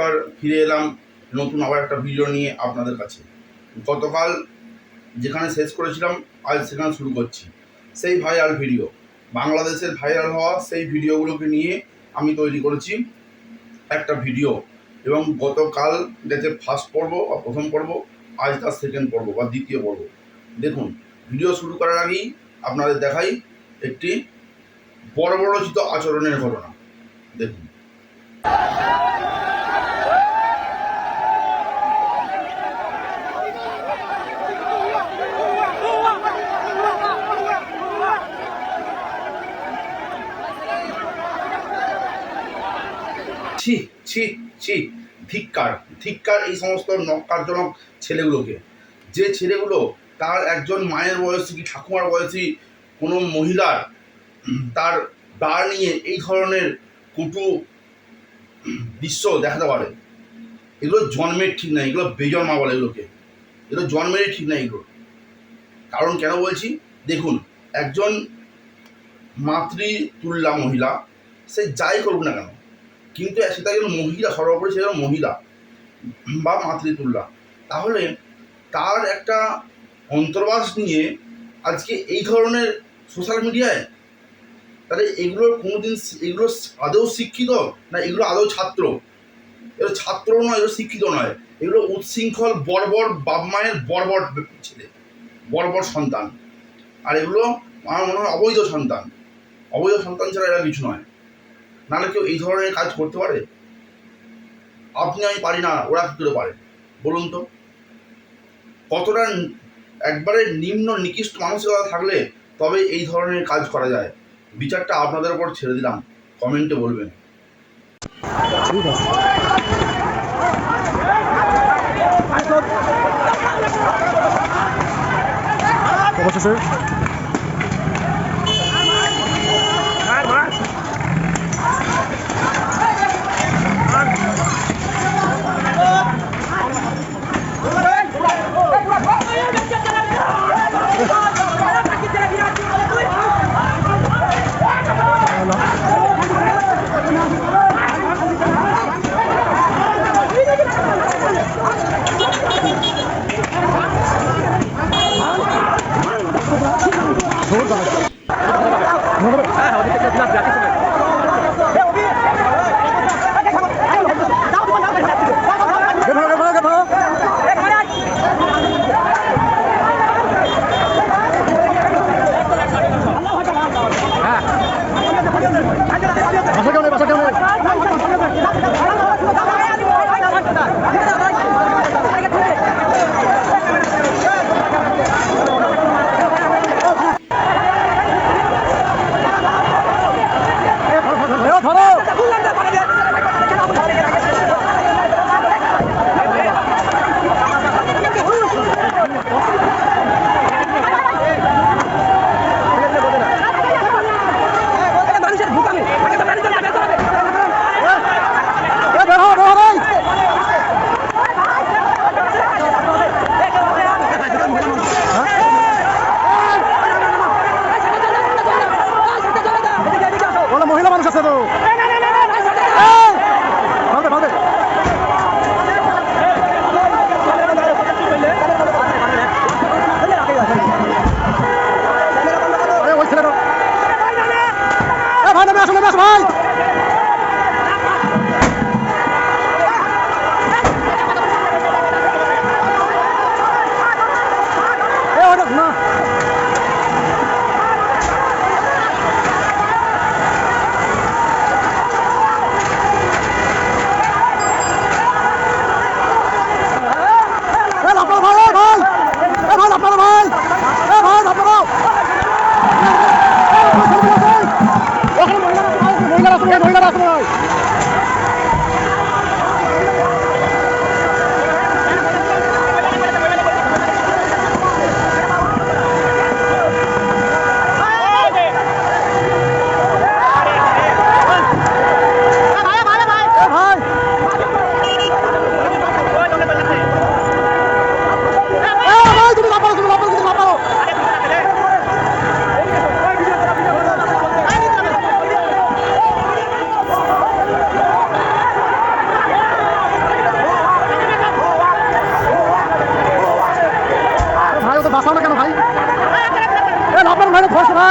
নমস্কার ফিরে এলাম, নতুন আবার একটা ভিডিও নিয়ে আপনাদের কাছে। গতকাল যেখানে শেষ করেছিলাম, আজ সেখানে শুরু করছি। সেই ভাইরাল ভিডিও বাংলাদেশের ভাইরাল হওয়া সেই ভিডিওগুলোকে নিয়ে আমি তৈরি করেছি একটা ভিডিও এবং গতকাল গেছে ফার্স্ট পর্ব বা প্রথম পর্ব, আজ তার সেকেন্ড পর্ব বা দ্বিতীয় পর্ব। দেখুন ভিডিও শুরু করার আগেই আপনাদের দেখাই একটি বড় বর্বরচিত আচরণের ঘটনা। দেখুন। ছি ছি ছি। ধিক্কার ধিক্কার এই সমস্ত নকারজনক ছেলেগুলোকে। যে ছেলেগুলো তার একজন মায়ের বয়সী কি ঠাকুমার বয়সী কোনো মহিলার তার দাঁড় নিয়ে এই ধরনের কুটু দৃশ্য দেখাতে পারে। এগুলো জন্মের ঠিক নাই, এগুলো বেজন্মা বলে এগুলোকে। এগুলো জন্মেরই ঠিক নাই এগুলো। কারণ কেন বলছি? দেখুন, একজন মাতৃতুল্যা মহিলা, সে যাই করুক না কেন কিন্তু সেটা একজন মহিলা, সর্বোপরি সে একজন মহিলা বা মাতৃতুল্লা তাহলে তার একটা অন্তর্বাস নিয়ে আজকে এই ধরনের সোশ্যাল মিডিয়ায় তাহলে এগুলোর কোনোদিন এগুলো আদৌ শিক্ষিত না এগুলো আদৌ ছাত্র? এগুলো ছাত্র নয়, এগুলো শিক্ষিত নয়। এগুলো উচ্ছৃঙ্খল বর্বর বাপ মায়ের বর্বর ছেলে, বর্বর সন্তান। আর এগুলো আমার মনে হয় অবৈধ সন্তান। অবৈধ সন্তান ছাড়া এরা কিছু নয়। নাহলে কেউ এই ধরনের কাজ করতে পারে? আপনি আমি পারি না, ওরা কী করে পারে? বলুন তো। কতটা একবারে নিম্ন নিকৃষ্ট মানসিকতা থাকলে তবে এই ধরনের কাজ করা যায়? বিচারটা আপনাদের উপর ছেড়ে দিলাম। কমেন্টে বলবেন। সংবিধানে ঘোষণা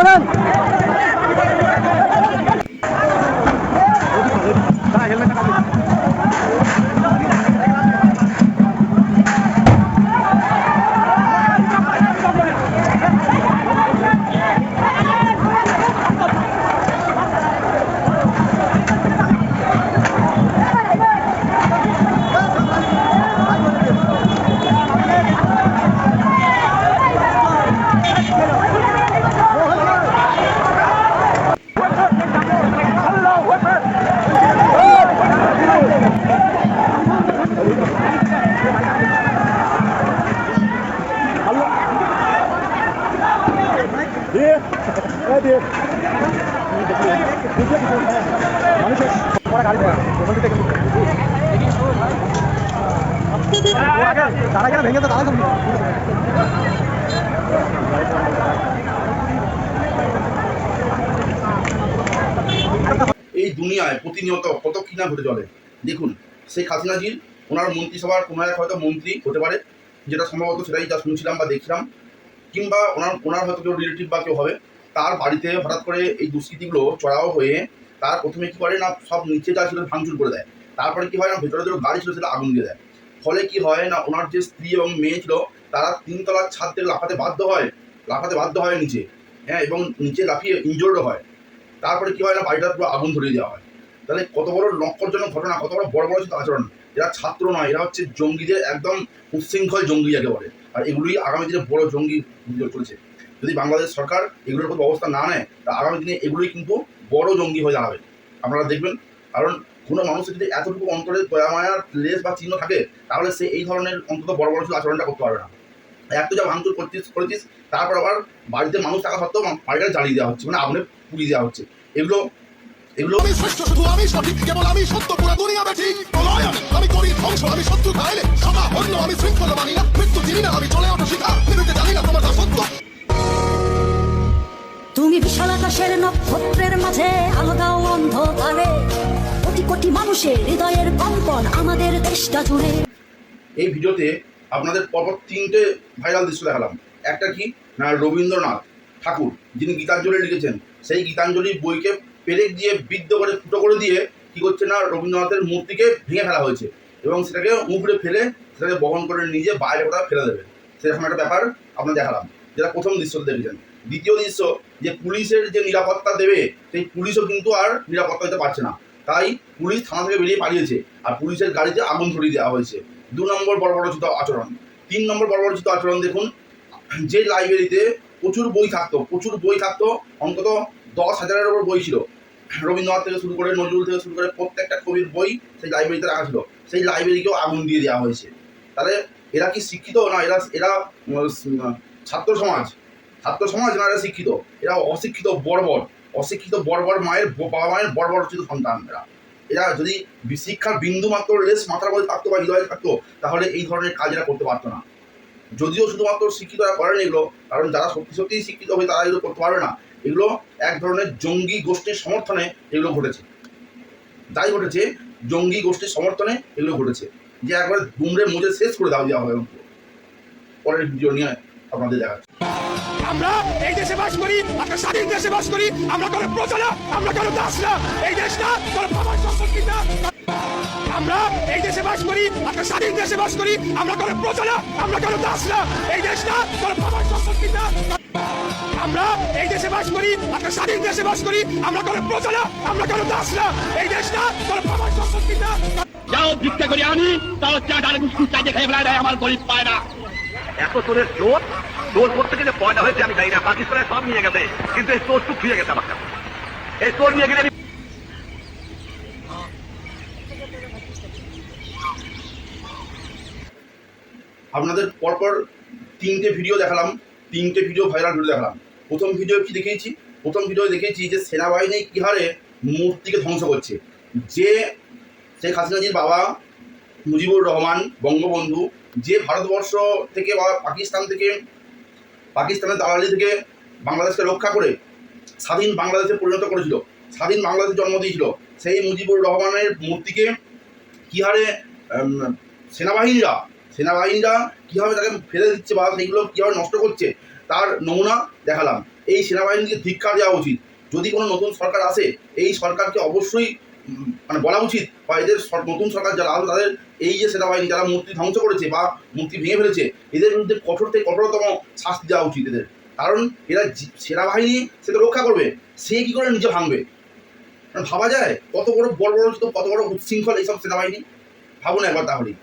করে তো তারা এই দুনিয়ায় প্রতিনিয়ত কত কি না ঘটে চলে? দেখুন, শেখ হাসিনাজির ওনার মন্ত্রিসভার কোনো এক হয়তো মন্ত্রী হতে পারে, যেটা সম্ভবত সেটাই যা শুনছিলাম বা দেখছিলাম, কিংবা ওনার ওনার হয়তো কেউ রিলেটিভ বা কেউ হবে, তার বাড়িতে হঠাৎ করে এই দুষ্কৃতিগুলো চড়াও হয়ে তার প্রথমে কি করে না সব নিচে যা ছিল ভাঙচুর করে দেয়, তারপরে কি হয় না, ভেতরে যেগুলো গাড়ি ছিল, সেটা আগুন দিয়ে দেয়। ফলে কি হয় না, ওনার যে স্ত্রী এবং মেয়ে ছিল, তারা তিনতলার ছাদ থেকে লাফাতে বাধ্য হয়, লাফাতে বাধ্য হয় নিচে হ্যাঁ এবং নিচে লাফিয়ে ইনজোর্ডও হয়। তারপরে কি হয় না বাড়িটা পুরো আগুন ধরিয়ে দেওয়া হয়। তাহলে কত বড় নক্করজনক ঘটনা, কত বড় বড় বড় আচরণ। এরা ছাত্র নয়, এরা হচ্ছে জঙ্গিদের একদম উচ্ছৃঙ্খল জঙ্গি যাকে বলে। আর এগুলোই আগামী দিনে বড় জঙ্গি চলেছে। যদি বাংলাদেশ সরকার এগুলোর উপর ব্যবস্থা না নেয়, তা আগামী দিনে এগুলোই কিন্তু বড় জঙ্গি হয়ে দাঁড়াবে। আপনারা দেখবেন, কারণ কোনো মানুষের যদি এতটুকু অন্তরে দয়া মায়ার লেস বা চিহ্ন থাকে তাহলে সে এই ধরনের অন্তত বড় বড় আচরণটা করতে পারবে না। এক তো যা ভাঙচুর করছিস করেছিস তারপর আবার বাড়িতে মানুষ থাকা সত্ত্বেও বাড়িটা জ্বালিয়ে দেওয়া হচ্ছে মানে আগুনে পুড়িয়ে দেওয়া হচ্ছে। এগুলো এগুলো আমি শ্রেষ্ঠ শুধু আমি সঠিক কেবল আমি সত্য পুরো দুনিয়া বেঠিক প্রলয় আমি আমি করি ধ্বংস আমি শত্রু খাইলে আমি শৃঙ্খলা মানি না। মৃত্যু চিনি না আমি চলে ওঠো শিখা জানি না তোমার সত্য তুমি বিশাল আকাশের নক্ষত্রের মাঝে আলো দাও অন্ধকারে। কোটি কোটি মানুষের হৃদয়ের কম্পন আমাদের দেশটা জুড়ে। এই ভিডিওতে আপনাদের পরপর তিনটে ভাইরাল দৃশ্য দেখালাম। একটা কি? না, রবীন্দ্রনাথ ঠাকুর, যিনি গীতাঞ্জলি লিখেছেন। সেই গীতাঞ্জলি বইকে পেরেক দিয়ে বিদ্ধ করে ফুটো করে দিয়ে কি করছে না, রবীন্দ্রনাথের মূর্তিকে ভেঙে ফেলা হয়েছে এবং সেটাকে উপরে ফেলে সেটাকে বহন করে নিজে বাইরে কোথাও ফেলে দেবে। সেরকম একটা ব্যাপার আপনার দেখালাম, যেটা প্রথম দৃশ্য দেখেছেন। দ্বিতীয় দৃশ্য, যে পুলিশের যে নিরাপত্তা দেবে, সেই পুলিশও কিন্তু আর নিরাপত্তা দিতে পারছে না। তাই পুলিশ থানা থেকে বেরিয়ে পালিয়েছে। আর পুলিশের গাড়িতে আগুন ধরিয়ে দেওয়া হয়েছে। দু নম্বর বর্বরচিত আচরণ। তিন নম্বর বর্বরচিত আচরণ দেখুন। যে লাইব্রেরিতে প্রচুর বই থাকতো, প্রচুর বই থাকতো, অন্তত দশ হাজারের ওপর বই ছিল। রবীন্দ্রনাথ থেকে শুরু করে, নজরুল থেকে শুরু করে প্রত্যেকটা কবির বই সেই লাইব্রেরিতে রাখা ছিল। সেই লাইব্রেরিকেও আগুন দিয়ে দেওয়া হয়েছে। তাহলে এরা কি শিক্ষিত? না, এরা এরা ছাত্র সমাজ। ছাত্র সমাজ না, এরা শিক্ষিত? এরা অশিক্ষিত বর্বর। অশিক্ষিত বর্বর মায়ের বাবা মায়ের বর্বরচিত সন্তান এরা যদি শিক্ষার বিন্দু মাত্র লেস মাথার মধ্যে থাকতো বা হৃদয়ে থাকতো, তাহলে এই ধরনের কাজ এরা করতে পারতো না। যদিও শুধুমাত্র শিক্ষিতরা করেন এগুলো, কারণ যারা সত্যি সত্যিই শিক্ষিত হয়ে তারা এগুলো করতে পারবে না। এগুলো এক ধরনের জঙ্গি গোষ্ঠীর সমর্থনে এগুলো ঘটেছে। যাই ঘটেছে, জঙ্গি গোষ্ঠীর সমর্থনে এগুলো ঘটেছে। যে একবার দুমড়ে মুজে শেষ করে দেওয়া দেওয়া হয়। পরের ভিডিও নিয়ে আপনাদের দেখাচ্ছি। আমরা এই দেশে বাস করি একটা স্বাধীন দেশে বাস করি আমরা কোনো প্রজা না আমরা কোনো দাস না। এই দেশ না কোনো বাবার সম্পত্তি না। আমরা এই দেশে বাস করি একটা স্বাধীন দেশে বাস করি আমরা কোনো প্রজা না আমরা কোনো দাস না। এই দেশ না কোনো বাবার সম্পত্তি না। আমরা এই দেশে বাস করি একটা স্বাধীন দেশে বাস করি আমরা কোনো প্রজা না আমরা কোনো দাস না। এই দেশ না কোনো বাবার সম্পত্তি না। যাও ভিক্ষা করি আমি তাও আর বিস্কুট চাইতে খেয়ে ফেলায় আমার গরিব পায় না। এত চোরের চোর তোর থেকে যে পয়দা হয়েছে, আমি জানি না। পাকিস্তানে সব নিয়ে গেছে, কিন্তু এই চোর ছুঁয়ে গেছে আমার কাছে। এই চোর নিয়ে গেলে আপনাদের পরপর তিনটে ভিডিও দেখালাম, তিনটে ভিডিও ভাইরাল ভিডিও দেখালাম। প্রথম ভিডিও কি দেখিয়েছি? প্রথম ভিডিও দেখিয়েছি যে সেনাবাহিনী কী হারে মূর্তিকে ধ্বংস করছে। যে শেখ হাসিনাজির বাবা মুজিবুর রহমান, বঙ্গবন্ধু, যে ভারতবর্ষ থেকে বা পাকিস্তান থেকে পাকিস্তানের দালালি থেকে বাংলাদেশকে রক্ষা করে স্বাধীন বাংলাদেশে পরিণত করেছিল, স্বাধীন বাংলাদেশে জন্ম দিয়েছিল। সেই মুজিবুর রহমানের মূর্তিকে কী হারে সেনাবাহিনীরা সেনাবাহিনীরা কীভাবে তাকে ফেলে দিচ্ছে বা সেইগুলো কীভাবে নষ্ট করছে, তার নমুনা দেখালাম। এই সেনাবাহিনীকে ধিক্ষা দেওয়া উচিত। যদি কোনো নতুন সরকার আসে, এই সরকারকে অবশ্যই মানে বলা উচিত বা এদের নতুন সরকার যারা আসবে, তাদের এই যে সেনাবাহিনী যারা মূর্তি ধ্বংস করেছে বা মূর্তি ভেঙে ফেলেছে, এদের বিরুদ্ধে কঠোর থেকে কঠোরতম শাস্তি দেওয়া উচিত এদের। কারণ এরা সেনাবাহিনী সে তো রক্ষা করবে, সে কী করে নিজে ভাঙবে? ভাবা যায়, কত বড় বড় বড় কত বড় উচ্ছৃঙ্খল এইসব সেনাবাহিনী। ভাবুন একবার তাহলেই।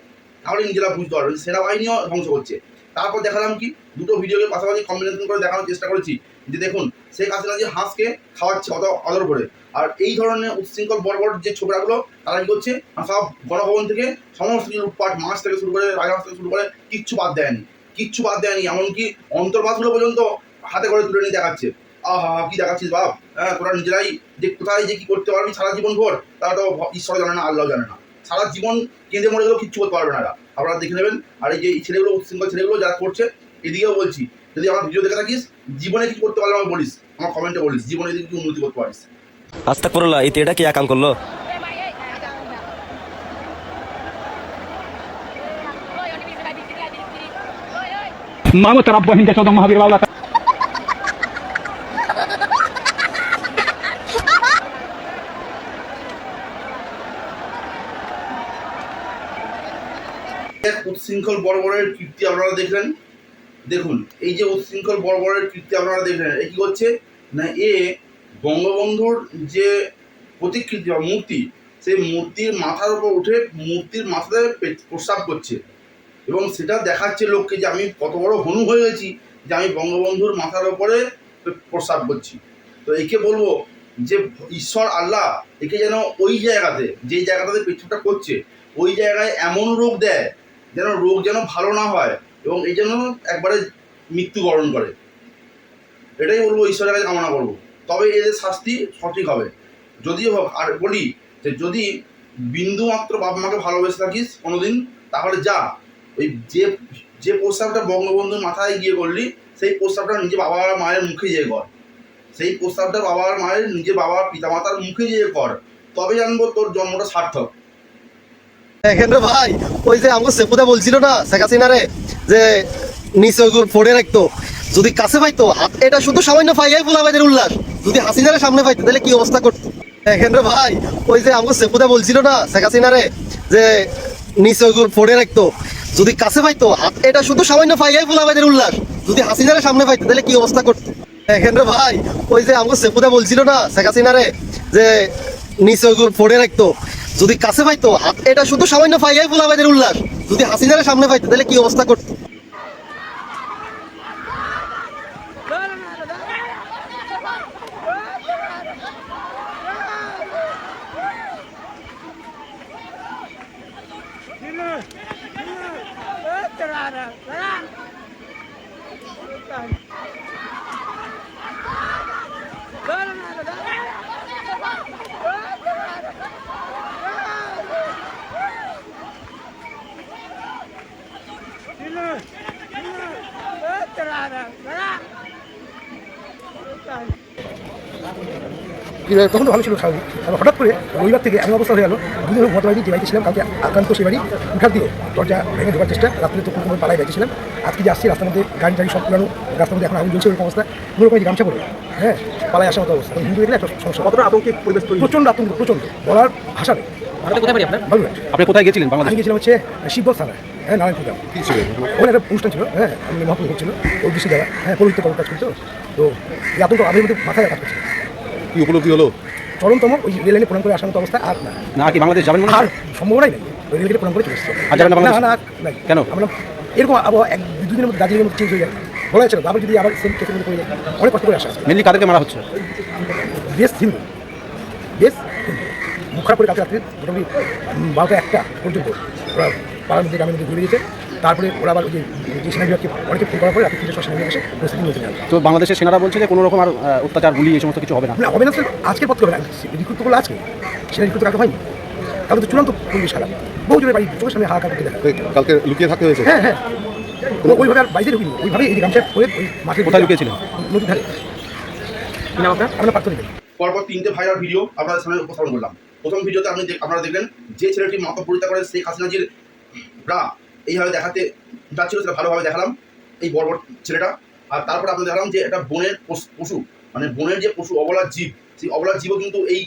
তাহলে নিজেরা বুঝতে পারবেন সেনাবাহিনীও ধ্বংস করছে। তারপর দেখালাম কি, দুটো ভিডিওকে পাশাপাশি কম্বিনেশন করে দেখানোর চেষ্টা করেছি। যে দেখুন, শেখ হাসিনা যে হাঁসকে খাওয়াচ্ছে অত অদর করে। আর এই ধরনের উচ্ছৃঙ্খল বড় বড় যে ছোকরাগুলো, তারা কি করছে? সব গণভবন থেকে সমস্ত কিছু লুটপাট, মাছ থেকে শুরু করে রাজহাঁস থেকে শুরু করে কিচ্ছু বাদ দেয়নি। কিচ্ছু বাদ দেয়নি, এমনকি অন্তর্বাসগুলো পর্যন্ত হাতে করে তুলে নিয়ে দেখাচ্ছে। আহা, কি দেখাচ্ছিস বাপ? হ্যাঁ তোরা নিজেরাই যে কোথায় যে কি করতে পারবি সারা জীবন ভোর তারা তো ঈশ্বর জানে না, আল্লাহ জানে না। সারা জীবন কেঁদে মরে গেলেও কিচ্ছু করতে পারবে না আপনারা দেখে নেবেন, আর এই যে ছেলেগুলো উচ্ছৃঙ্খল ছেলেগুলো যারা করছে, এদিকেও বলছি যদি আমার ভিডিও দেখে থাকিস জীবনে কিছু করতে পারলে আমাকে বলিস আমার কমেন্টে বলিস জীবনে যদি কিছু উন্নতি করতে পারিস। আস্তে করলা এতে এটা কি আকাম করল? মামা তারা বহিন দেখো তো মহাবীর বাবা। উৎশৃঙ্খল বড় বড় কীর্তি আপনারা দেখলেন। দেখুন, এই যে উচ্ছৃঙ্খল বর্বরের কীর্তি আপনারা দেখলেন, এ কি করছে? না, এ বঙ্গবন্ধুর যে প্রতিকৃতি বা মূর্তি, সেই মূর্তির মাথার উপর উঠে মূর্তির মাথাতে পে- প্রস্রাব করছে। এবং সেটা দেখাচ্ছে লোককে যে আমি কত বড় হনু হয়ে গেছি, যে আমি বঙ্গবন্ধুর মাথার উপরে পে- প্রস্রাব করছি। তো একে বলব যে ঈশ্বর আল্লাহ, একে যেন ওই জায়গাতে, যেই জায়গাটাতে পেছনটা করছে, ওই জায়গায় এমন রোগ দেয়, যেন রোগ যেন ভালো না হয় এবং এই জন্য একবারে মৃত্যুবরণ করে। এটাই বলব, ঈশ্বরের কাছে কামনা করব। তবে এদের শাস্তি সঠিক হবে। যদিও হোক, আর বলি যে যদি বিন্দু মাত্র বাপ মাকে ভালোবেসে থাকিস কোনোদিন, তাহলে যা। ওই যে যে প্রস্তাবটা বঙ্গবন্ধুর মাথায় গিয়ে করলি, সেই প্রস্তাবটা নিজে বাবা আর মায়ের মুখে গিয়ে কর। সেই প্রস্তাবটা বাবা আর মায়ের নিজে বাবা পিতামাতার মুখে গিয়ে কর। তবে জানব তোর জন্মটা সার্থক। ভাই, ওই যে আমাকে সেপুদা বলছিল না, শেখ হাসিনা রে? যে নিচে পড়ে রাখতো, যদি কাছে পাইতো এটা শুধু সামান্য পাইয়াই ফুলাবাইদের উল্লাস, যদি হাসিনারে সামনে পাইতো, তাহলে কি অবস্থা করতো? দেখেন ভাই, ওই যে আমাকে সেপুদা বলছিল না, শেখ হাসিনা রে যে নিচে পড়ে রাখতো, যদি কাছে পাইতো এটা শুধু সামান্য ফাইয়াই পাইয়াই ফুলাবাইদের উল্লাস, যদি হাসিনারে সামনে পাইতো, তাহলে কি অবস্থা করতো? দেখেন রে ভাই, ওই যে আমাকে সেপুদা বলছিল না, শেখ হাসিনা রে যে নিচে পড়ে রাখতো যদি কাছে পাইতো এটা শুধু সামান্য পাইয়াই ফুলাবাইদের উল্লাস। যদি হাসিনারে সামনে পাইতো, তাহলে কি অবস্থা করতো? তখন তো ভালো ছিল স্বাভাবিক তারপর হঠাৎ করে রবিবার থেকে এমন অবস্থা হয়ে গেল দুদিন গত বাড়ি যে বাড়িতে ছিলাম কালকে আক্রান্ত সে বাড়ি উঠার দিয়ে দরজা ভেঙে ঢোকার চেষ্টা রাত্রে তো কোনো পালাই বাইতেছিলাম আজকে যে আসছি রাস্তার মধ্যে গাড়ি টাড়ি সব পুরানো রাস্তার মধ্যে এখন আগুন জ্বলছে ওরকম অবস্থা। কোনো রকম গামছা পড়ে। হ্যাঁ পালাই আসার মতো অবস্থা। হিন্দু এগুলো একটা সমস্যা কতটা আতঙ্কে পরিবেশ প্রচণ্ড আতঙ্ক প্রচণ্ড। বলার ভাষা নেই। ভারতে কোথায় বাড়ি আপনার? বালুরঘাট আপনি কোথায় গেছিলেন বাংলাদেশ? আমি গেছিলাম হচ্ছে শিবগঞ্জ থানায় হ্যাঁ নারায়ণপুর কি ছিল? ওখানে একটা অনুষ্ঠান ছিল হ্যাঁ আমি মহাপুর হচ্ছিল ওই দেশে যাওয়া হ্যাঁ পবিত্র কাজ করতো। তো এই আতঙ্ক আবের মধ্যে মাথায় কাজ করছে কি উপলব্ধি হলো? চরমতম ওই রেল লাইনে প্রণাম করে আসার মতো অবস্থা আর না। না কি বাংলাদেশ যাবেন আর? সম্ভাবনাই নেই ওই রেলগেটে প্রণাম করে চলে এসেছে। আর যাবেন না না না কেন? আমরা এরকম আবহাওয়া এক দুদিনের মধ্যে দার্জিলিংয়ের মধ্যে চেঞ্জ হয়ে যায়। বলা না আবার যদি আবার সেম কেসের মধ্যে পড়ে যায় অনেক কষ্ট করে আসা আছে মেনলি কাদেরকে মারা হচ্ছে? বেশ হিন্দু। বেশ মুখ খারাপ করে কালকে রাত্রে মোটামুটি বারোটা একটা পর্যন্ত ওরা পাড়ার মধ্যে গ্রামের মধ্যে ঘুরে গেছে তারপরে ওরা আবার ওই যে যে সেনা বিভাগকে অনেকে ফোন করার পরে রাতে তিনটে সেনা বিভাগ এসে পরিস্থিতি নিয়ে। চলে তো বাংলাদেশের সেনারা বলছে যে কোনো রকম আর অত্যাচার গুলি এই সমস্ত কিছু হবে না? হবে না স্যার আজকের পথ হবে না। রিক্রুট তো করলে আজকে। সেটা রিক্রুট কাকে হয়নি। তাহলে তো চূড়ান্ত পরিবেশ খারাপ বহু জনের বাড়ি চোখের সামনে হাহাকার করতে দেখা। কালকে লুকিয়ে থাকতে হয়েছে? হ্যাঁ হ্যাঁ। ওইভাবে আর বাড়িতে ঢুকিনি। ওইভাবে এই গামছা পরে ওই মাঠে কোথায় লুকিয়েছিলেন? নদীর ধারে। আপনার? পার্থ পরপর তিনটে ভাইরাল ভিডিও আপনাদের সামনে উপস্থাপন করলাম। প্রথম ভিডিওতে আপনি আপনারা দেখবেন যে ছেলেটি মাথা পরিত্যাগ করে শেখ হাসিনাজির রা এইভাবে দেখাতে যাচ্ছিল, সেটা ভালোভাবে দেখালাম এই বড় বড় ছেলেটা। আর তারপর আপনাদের দেখালাম যে একটা বনের পশু- মানে বনের যে পশু অবলার জীব, সেই অবলার জীবও কিন্তু এই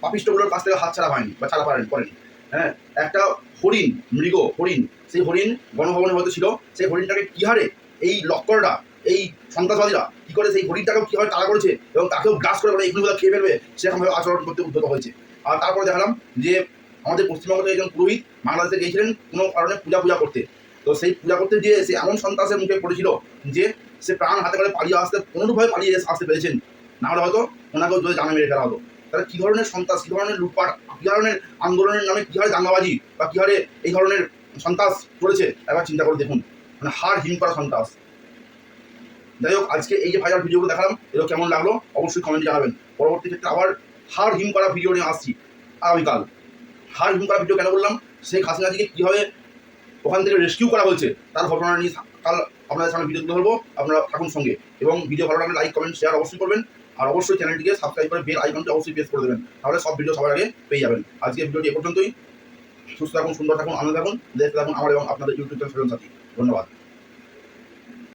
পাপিষ্টগুলোর কাছ থেকে হাত ছাড়া হয়নি বা ছাড়া পারেন করেনি। হ্যাঁ একটা হরিণ, মৃগ হরিণ, সেই হরিণ গণভবনে হয়তো ছিল। সেই হরিণটাকে কী হারে এই লক্কররা, এই সন্ত্রাসবাদীরা কি করে সেই হরিণটাকেও কীভাবে তাড়া করেছে এবং তাকেও গ্রাস করে এগুলো খেয়ে ফেলবে? সেরকমভাবে আচরণ করতে উদ্যত হয়েছে। আর তারপরে দেখালাম যে আমাদের পশ্চিমবঙ্গ থেকে একজন পুরোহিত বাংলাদেশে গিয়েছিলেন কোনো কারণে পূজা পূজা করতে। তো সেই পূজা করতে গিয়ে সে এমন সন্ত্রাসের মুখে পড়েছিল যে সে প্রাণ হাতে করে পালিয়ে আসতে কোনোভাবে পালিয়ে আসতে পেরেছেন। না হলে হয়তো ওনাকেও যদি জানা মেরে ফেলা হতো। তাহলে কী ধরনের সন্ত্রাস, কী ধরনের লুটপাট, কী ধরনের আন্দোলনের নামে কী হারে দাঙ্গাবাজি বা কী হারে এই ধরনের সন্ত্রাস করেছে একবার চিন্তা করে দেখুন। মানে হার হিম করা সন্ত্রাস। যাই হোক, আজকে এই যে ভাইরাল ভিডিওগুলো দেখালাম, এগুলো কেমন লাগল অবশ্যই কমেন্টে জানাবেন। পরবর্তী ক্ষেত্রে আবার হার হিম করা ভিডিও নিয়ে আসছি আগামীকাল। হার হিম করা ভিডিও কেন বললাম সেই শেখ হাসিনাজিকে কীভাবে ওখান থেকে রেস্কিউ করা হয়েছে, তার ঘটনা নিয়ে কাল আপনাদের সামনে ভিডিও ধরবো, আপনারা থাকুন সঙ্গে। এবং ভিডিও ভালো লাগলে লাইক কমেন্ট শেয়ার অবশ্যই করবেন। আর অবশ্যই চ্যানেলটিকে সাবস্ক্রাইব করে বেল আইকনটি অবশ্যই প্রেস করে দেবেন। তাহলে সব ভিডিও সবার আগে পেয়ে যাবেন। আজকে ভিডিওটি এ পর্যন্তই। সুস্থ থাকুন, সুন্দর থাকুন, আনন্দ থাকুন দেখতে থাকুন, আমার এবং আপনাদের ইউটিউব চ্যানেল সাথী ধন্যবাদ।